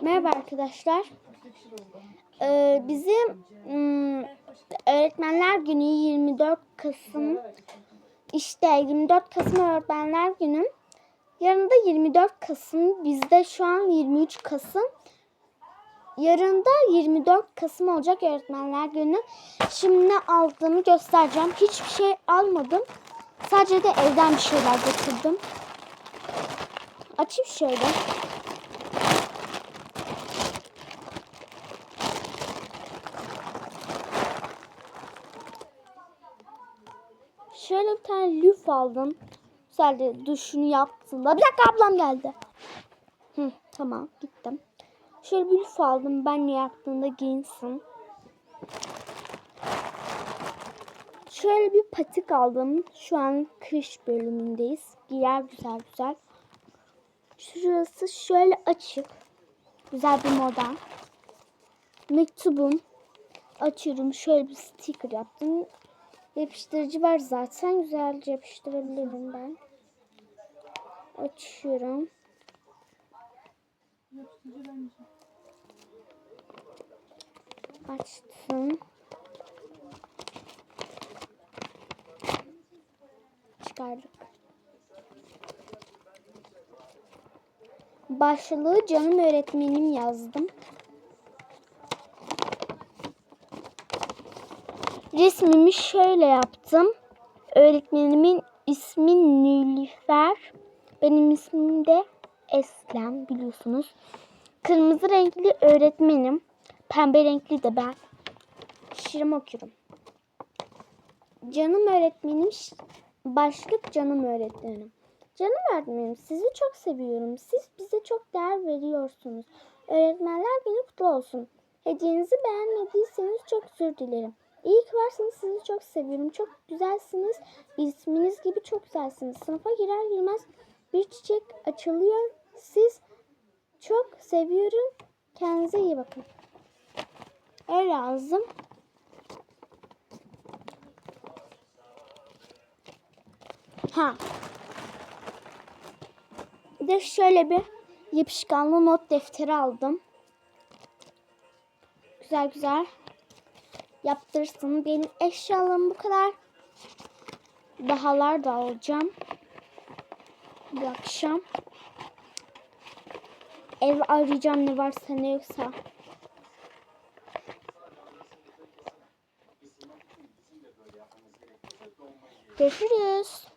Merhaba arkadaşlar. Ee, bizim ım, Öğretmenler Günü 24 Kasım. İşte 24 Kasım Öğretmenler Günü. Yarın da 24 Kasım. Bizde şu an 23 Kasım. Yarın da 24 Kasım olacak Öğretmenler Günü. Şimdi ne aldığımı göstereceğim. Hiçbir şey almadım. Sadece de evden bir şeyler getirdim. Açayım şöyle. Şöyle bir tane lüf aldım. Güzelce duşunu yaptığında. Bir dakika ablam geldi. Hı, tamam gittim. Şöyle bir lüf aldım. Ben ne yaptığında giyinsin. Şöyle bir patik aldım. Şu an kış bölümündeyiz. Giyer güzel güzel. Şurası şöyle açık. Güzel bir model. Mektubum. Açıyorum. Şöyle bir sticker yaptım. Yapıştırıcı var zaten. Güzelce yapıştırabilirim ben. Açıyorum. Açtım. Çıkardık. Başlığı canım öğretmenim yazdım. Resmimi şöyle yaptım. Öğretmenimin ismi Nilüfer. Benim ismim de Eslem biliyorsunuz. Kırmızı renkli öğretmenim. Pembe renkli de ben. Şirin okuyorum. Canım öğretmenim, başlık canım öğretmenim. Canım öğretmenim sizi çok seviyorum. Siz bize çok değer veriyorsunuz. Öğretmenler günü kutlu olsun. Hediyenizi beğenmediyseniz çok özür dilerim. İyi ki varsınız. Sizi çok seviyorum. Çok güzelsiniz. İsminiz gibi çok güzelsiniz. Sınıfa girer girmez bir çiçek açılıyor. Siz çok seviyorum. Kendinize iyi bakın. Öyle yazdım. Ha. Bir de şöyle bir yapışkanlı not defteri aldım. Güzel güzel yaptırsın. Benim eşyalarım bu kadar. Dahalar da alacağım. Bu akşam. Ev arayacağım ne varsa ne yoksa. Görüşürüz.